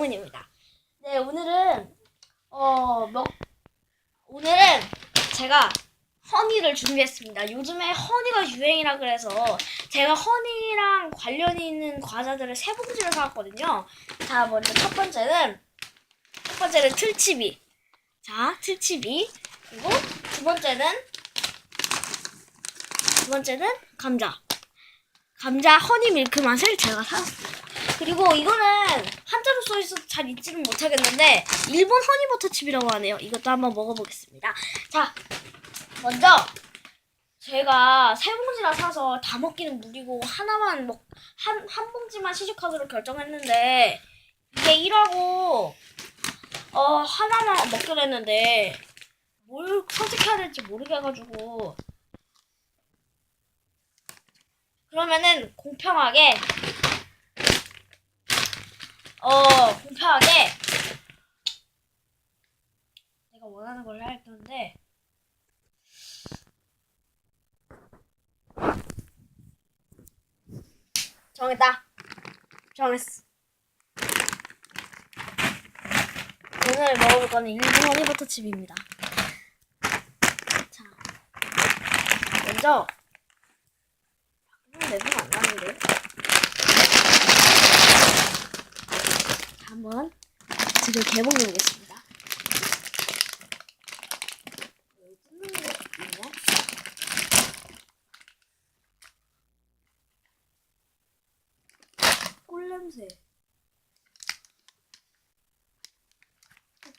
문입니다. 네, 오늘은 어, 몇 오늘은 제가 허니를 준비했습니다. 요즘에 허니가 유행이라 그래서 제가 허니랑 관련이 있는 과자들을 세 봉지를 사왔거든요. 자, 먼저 첫 번째는 첫 번째는 틀치비. 자, 틀치비. 그리고 두 번째는 두 번째는 감자. 감자 허니 밀크 맛을 제가 사왔습니다. 그리고 이거는 한자로 써 있어서 잘 읽지는 못하겠는데 일본 허니버터칩이라고 하네요. 이것도 한번 먹어보겠습니다. 자, 먼저 제가 세 봉지나 사서 다 먹기는 무리고 하나만 먹, 한, 한 봉지만 시식하기로 결정했는데 이게 1하고 어, 하나만 먹기로 했는데 뭘 선택해야 될지 모르겠어가지고 그러면은 공평하게 어 공평하게. 내가 원하는 걸 할 건데. 정했다. 정했어. 오늘 먹어볼 거는 일본 허니버터 칩입니다. 자 먼저. 냄새가 안 나는데 한번 지금 개봉해 보겠습니다. 꿀냄새.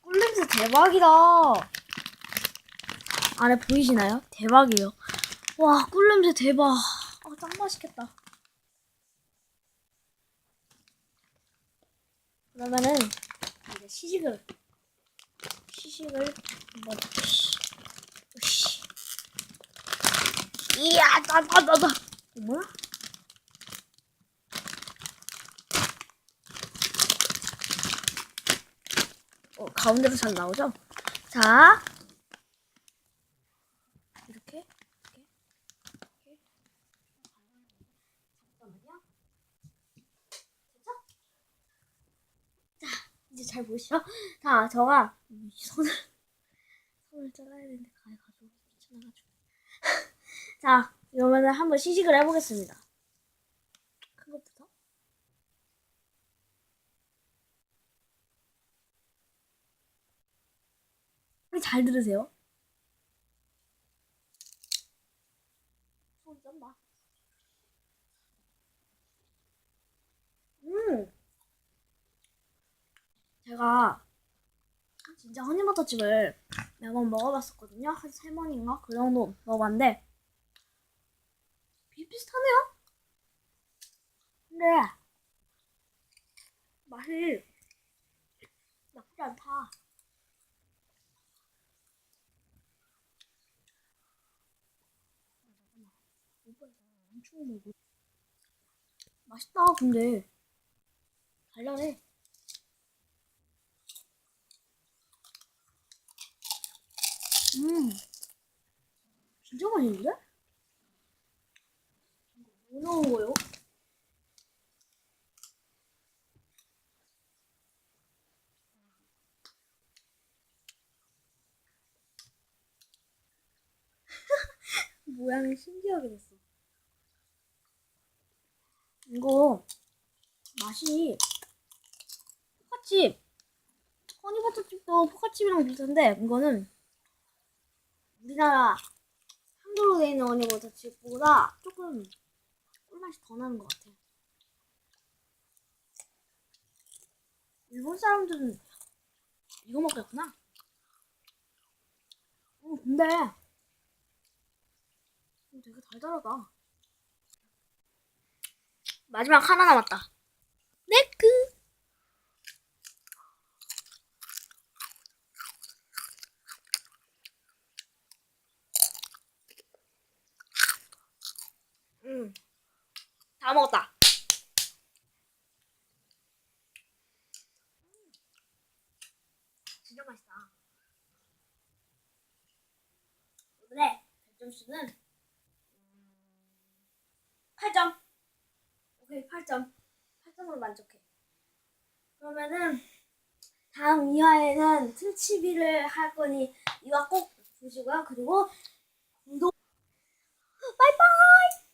꿀냄새 대박이다. 안에 보이시나요? 대박이에요. 와, 꿀냄새 대박. 아, 짱 맛있겠다. 그러면은 이제 시식을 시식을 한번 으쌰, 으쌰. 이야 나나나나 뭐야? 어 가운데로 잘 나오죠? 자 이렇게 이렇게 이렇게 잠깐만요. 이제 잘 보시죠? 자, 저가 이 손을 손을 잘라야 되는데 가위 가지고 귀찮아가지고. 자, 이러면은 한번 시식을 해보겠습니다. 큰 것부터. 잘 들으세요. 손 짠다. 음. 제가 진짜 허니버터칩을 매번 먹어봤었거든요. 한 세 번인가 그 정도 먹어봤는데 비슷비슷하네요. 근데 맛이 나쁘지 않다. 맛있다. 근데 달달해. 음, 진짜 맛있는데? 뭐 넣은 거요? 모양이 신기하게 됐어. 이거 맛이 포카칩 허니버터칩도 포카칩이랑 비슷한데 이거는 우리나라 한글로 되어 있는 허니버터칩보다 조금 꿀맛이 더 나는 것 같아. 일본 사람들은 이거 먹겠구나. 어, 근데 이거 되게 달달하다. 마지막 하나 남았다. 네크. 다 먹었다. 음, 진짜 맛있다. 오늘의 점수는 8점. 오케이, 8점. 8점으로 만족해. 그러면은 다음 이화에는 틀치비를 할 거니 이화 꼭 보시고요. 그리고 구독 바이바이!